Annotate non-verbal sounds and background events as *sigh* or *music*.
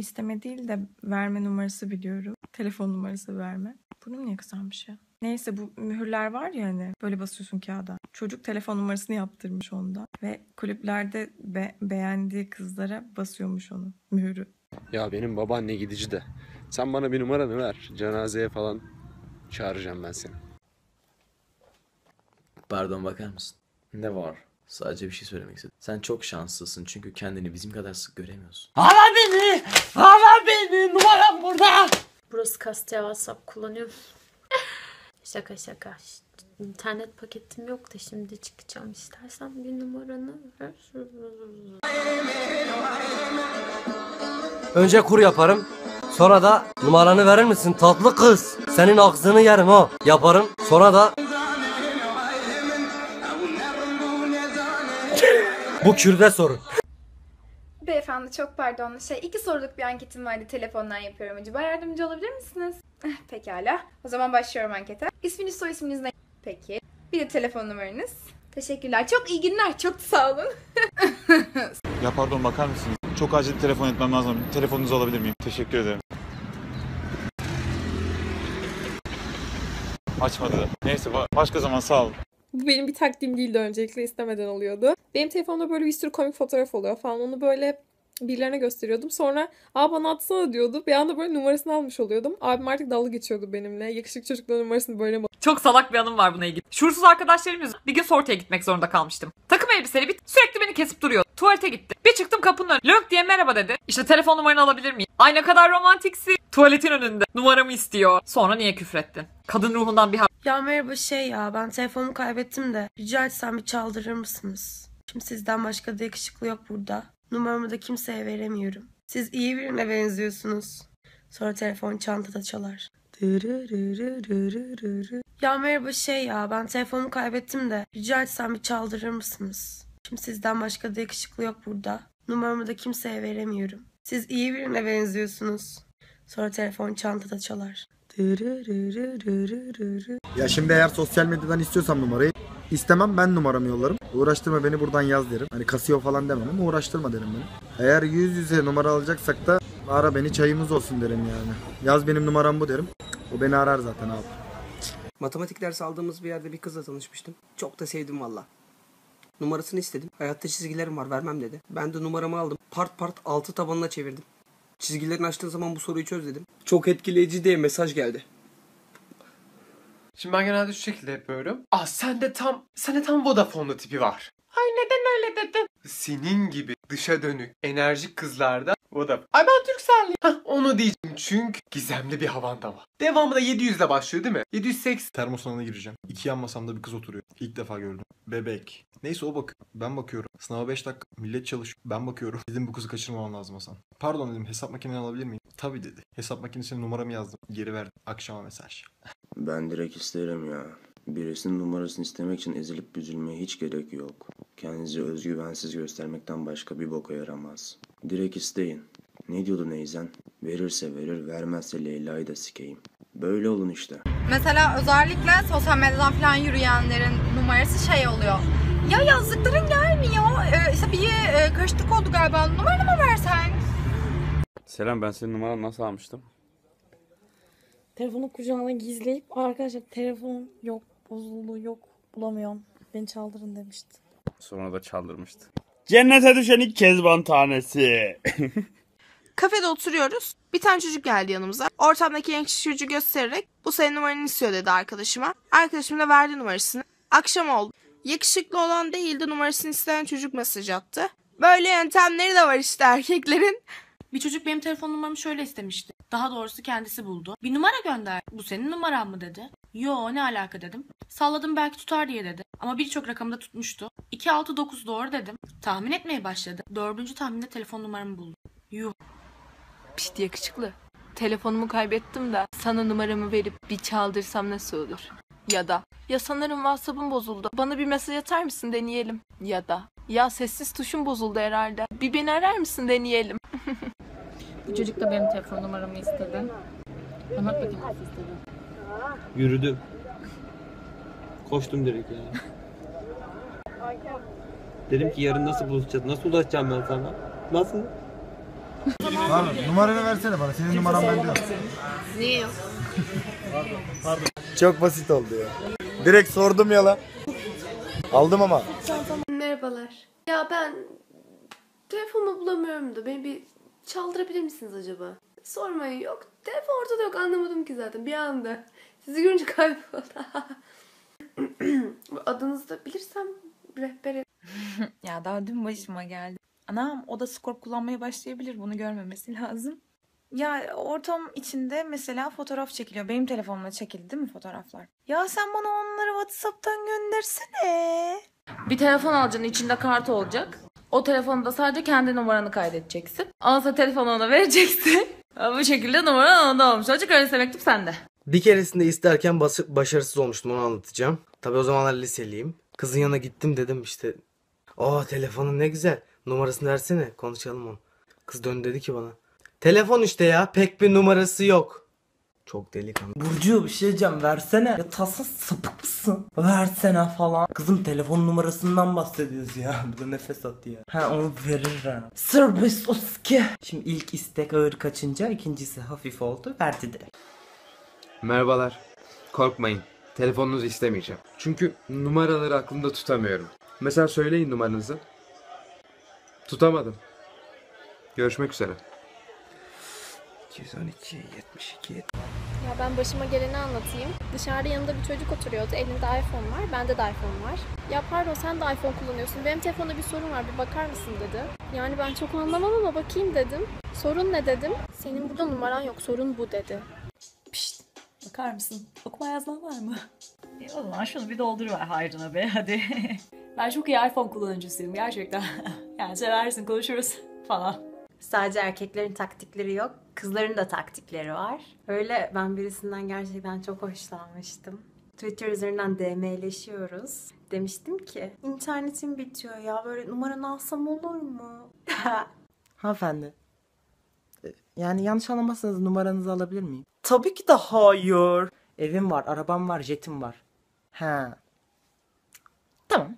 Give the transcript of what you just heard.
İsteme değil de verme numarası biliyorum. Telefon numarası verme. Burnum niye kısalmış ya? Neyse bu mühürler var ya hani böyle basıyorsun kağıda. Çocuk telefon numarasını yaptırmış onda. Ve kulüplerde be- beğendiği kızlara basıyormuş onu. Mühürü. Ya benim babaanne gidici de. Sen bana bir numaranı ver. Cenazeye falan çağıracağım ben seni. Pardon bakar mısın? Ne var? Sadece bir şey söylemek istedim. Sen çok şanslısın çünkü kendini bizim kadar sık göremiyorsun. Ara beni! Ara beni! Numaram burada! Burası kastya WhatsApp kullanıyorum. şaka şaka. İnternet paketim yok da şimdi çıkacağım. İstersen bir numaranı ver. Önce kur yaparım. Sonra da numaranı verir misin tatlı kız? Senin ağzını yerim ha. Yaparım. Sonra da Bu Kürt'e sorun. Beyefendi çok pardon. Şey iki soruluk bir anketim vardı telefondan yapıyorum. Acaba yardımcı olabilir misiniz? Eh, Pekala. O zaman başlıyorum ankete. İsminiz soy isminiz ne? Peki. Bir de telefon numaranız. Teşekkürler. Çok iyi günler. Çok sağ olun. *laughs* Ya pardon bakar mısınız? Çok acil telefon etmem lazım. Telefonunuzu alabilir miyim? Teşekkür ederim. Açmadı. Neyse ba- başka zaman sağ olun. Bu benim bir taktiğim değildi öncelikle istemeden oluyordu. Benim telefonumda böyle bir sürü komik fotoğraf oluyor falan. Onu böyle birilerine gösteriyordum. Sonra aa bana atsana diyordu. Bir anda böyle numarasını almış oluyordum. Abim artık dalga geçiyordu benimle. Yakışıklı çocukların numarasını böyle mi Çok salak bir anım var buna ilgili. Şuursuz arkadaşlarım yüzünden bir gün sortaya gitmek zorunda kalmıştım. Takım elbiseli bir sürekli beni kesip duruyor. Tuvalete gitti. Bir çıktım kapının önüne. Lönk diye merhaba dedi. İşte telefon numaranı alabilir miyim? Ay ne kadar romantiksin. Tuvaletin önünde. Numaramı istiyor. Sonra niye küfrettin? Kadın ruhundan bir haber. Ya merhaba şey ya ben telefonumu kaybettim de rica etsem bir çaldırır mısınız? Şimdi sizden başka da yakışıklı yok burada. Numaramı da kimseye veremiyorum. Siz iyi birine benziyorsunuz. Sonra telefon çantada çalar. Ya merhaba şey ya ben telefonumu kaybettim de rica etsem bir çaldırır mısınız? Şimdi sizden başka da yakışıklı yok burada. Numaramı da kimseye veremiyorum. Siz iyi birine benziyorsunuz. Sonra telefon çantada çalar. Ya şimdi eğer sosyal medyadan istiyorsam numarayı istemem ben numaramı yollarım. Uğraştırma beni buradan yaz derim. Hani kasıyor falan demem ama uğraştırma derim beni. Eğer yüz yüze numara alacaksak da ara beni çayımız olsun derim yani. Yaz benim numaram bu derim. O beni arar zaten abi. Matematik dersi aldığımız bir yerde bir kızla tanışmıştım. Çok da sevdim valla. Numarasını istedim. Hayatta çizgilerim var vermem dedi. Ben de numaramı aldım. Part part altı tabanına çevirdim. Çizgilerini açtığın zaman bu soruyu çöz dedim. Çok etkileyici diye mesaj geldi. Şimdi ben genelde şu şekilde yapıyorum. Ah sende tam, sende tam Vodafone'lu tipi var. Ay neden öyle dedin? Senin gibi dışa dönük, enerjik kızlarda Vodafone. Ay ben Türkcelliyim. Hah onu diyeceğim çünkü gizemli bir havan da var. Devamı da 700 ile başlıyor değil mi? 780. Termosanına gireceğim. İki yan masamda bir kız oturuyor. İlk defa gördüm. Bebek. Neyse o bak. Ben bakıyorum. Sınava 5 dakika. Millet çalışıyor. Ben bakıyorum. Dedim bu kızı kaçırmamam lazım Hasan. Pardon dedim hesap makineni alabilir miyim? Tabii dedi. Hesap makinesine numaramı yazdım. Geri verdim. Akşama mesaj. Ben direkt isterim ya. Birisinin numarasını istemek için ezilip büzülmeye hiç gerek yok. Kendinizi özgüvensiz göstermekten başka bir boka yaramaz. Direkt isteyin. Ne diyordu Neyzen? Verirse verir, vermezse Leyla'yı da sikeyim. Böyle olun işte. Mesela özellikle sosyal medyadan falan yürüyenlerin numarası şey oluyor. Ya yazdıkların gelmiyor. Ee, işte bir e, karışıklık oldu galiba. Versen? Selam ben senin numaranı nasıl almıştım? Telefonu kucağına gizleyip arkadaşlar telefon yok bozuldu yok bulamıyorum. Beni çaldırın demişti. Sonra da çaldırmıştı. Cennete düşen ilk kezban tanesi. *laughs* Kafede oturuyoruz. Bir tane çocuk geldi yanımıza. Ortamdaki genç çocuğu göstererek bu senin numaranı istiyor dedi arkadaşıma. Arkadaşım da verdi numarasını. Akşam oldu. Yakışıklı olan değildi numarasını isteyen çocuk mesaj attı. Böyle yöntemleri de var işte erkeklerin. Bir çocuk benim telefon numaramı şöyle istemişti. Daha doğrusu kendisi buldu. Bir numara gönder. Bu senin numaran mı dedi. Yo ne alaka dedim. Salladım belki tutar diye dedi. Ama birçok rakamda tutmuştu. 269 doğru dedim. Tahmin etmeye başladı. Dördüncü tahminde telefon numaramı buldu. Yuh. Pişt yakışıklı. Telefonumu kaybettim de sana numaramı verip bir çaldırsam nasıl olur? Ya da ya sanırım WhatsApp'ım bozuldu. Bana bir mesaj atar mısın deneyelim. Ya da ya sessiz tuşum bozuldu herhalde. Bir beni arar mısın deneyelim. *laughs* Bu çocuk da benim telefon numaramı istedi. Anlat bakayım nasıl istedi. Yürüdüm. Koştum direkt yani. Dedim ki yarın nasıl buluşacağız? Nasıl ulaşacağım ben sana? Nasıl? Pardon numaranı versene bana. Senin numaran bende yok. Niye yok? Çok basit oldu ya. Direkt sordum ya lan. Aldım ama. Merhabalar. Ya ben telefonumu bulamıyorum da beni bir çaldırabilir misiniz acaba? Sormayın yok. Telefon ortada yok anlamadım ki zaten bir anda. Sizi görünce kayboldu. *laughs* Adınızı da bilirsem rehber *laughs* ya daha dün başıma geldi. Anam o da skor kullanmaya başlayabilir. Bunu görmemesi lazım. Ya ortam içinde mesela fotoğraf çekiliyor. Benim telefonumla çekildi değil mi fotoğraflar? Ya sen bana onları WhatsApp'tan göndersene. Bir telefon alacaksın içinde kart olacak. O telefonda sadece kendi numaranı kaydedeceksin. Sonra telefonu ona vereceksin. *laughs* Bu şekilde numaran onda olmuş olacak. Öyleyse mektup sende. Bir keresinde isterken bas- başarısız olmuştum onu anlatacağım. Tabi o zamanlar liseliyim. Kızın yanına gittim dedim işte. Aa telefonun ne güzel. Numarasını versene konuşalım onu. Kız döndü dedi ki bana. Telefon işte ya pek bir numarası yok. Çok delikanlı. Burcu bir şey diyeceğim versene. Ya tasla sapık mısın? Versene falan. Kızım telefon numarasından bahsediyoruz ya. *laughs* Bu da nefes attı ya. Ha onu veririm. Serbest oski. Şimdi ilk istek ağır kaçınca ikincisi hafif oldu. Verdi direkt. Merhabalar. Korkmayın. Telefonunuzu istemeyeceğim. Çünkü numaraları aklımda tutamıyorum. Mesela söyleyin numaranızı. Tutamadım. Görüşmek üzere. 212 72 Ya ben başıma geleni anlatayım. Dışarıda yanımda bir çocuk oturuyordu. Elinde iPhone var. Bende de iPhone var. Ya pardon sen de iPhone kullanıyorsun. Benim telefonda bir sorun var. Bir bakar mısın dedi. Yani ben çok anlamam ama bakayım dedim. Sorun ne dedim. Senin burada numaran yok. Sorun bu dedi. Bakar mısın? Okuma yazman var mı? E, o zaman şunu bir dolduruver hayrına be hadi. *laughs* ben çok iyi iPhone kullanıcısıyım gerçekten. *laughs* yani seversin konuşuruz falan. Sadece erkeklerin taktikleri yok, kızların da taktikleri var. Öyle ben birisinden gerçekten çok hoşlanmıştım. Twitter üzerinden DM'leşiyoruz. Demiştim ki internetim bitiyor ya böyle numaranı alsam olur mu? *laughs* Hanımefendi. e, Yani yanlış anlamazsanız numaranızı alabilir miyim? Tabii ki de hayır. Evim var, arabam var, jetim var. Ha. Tamam.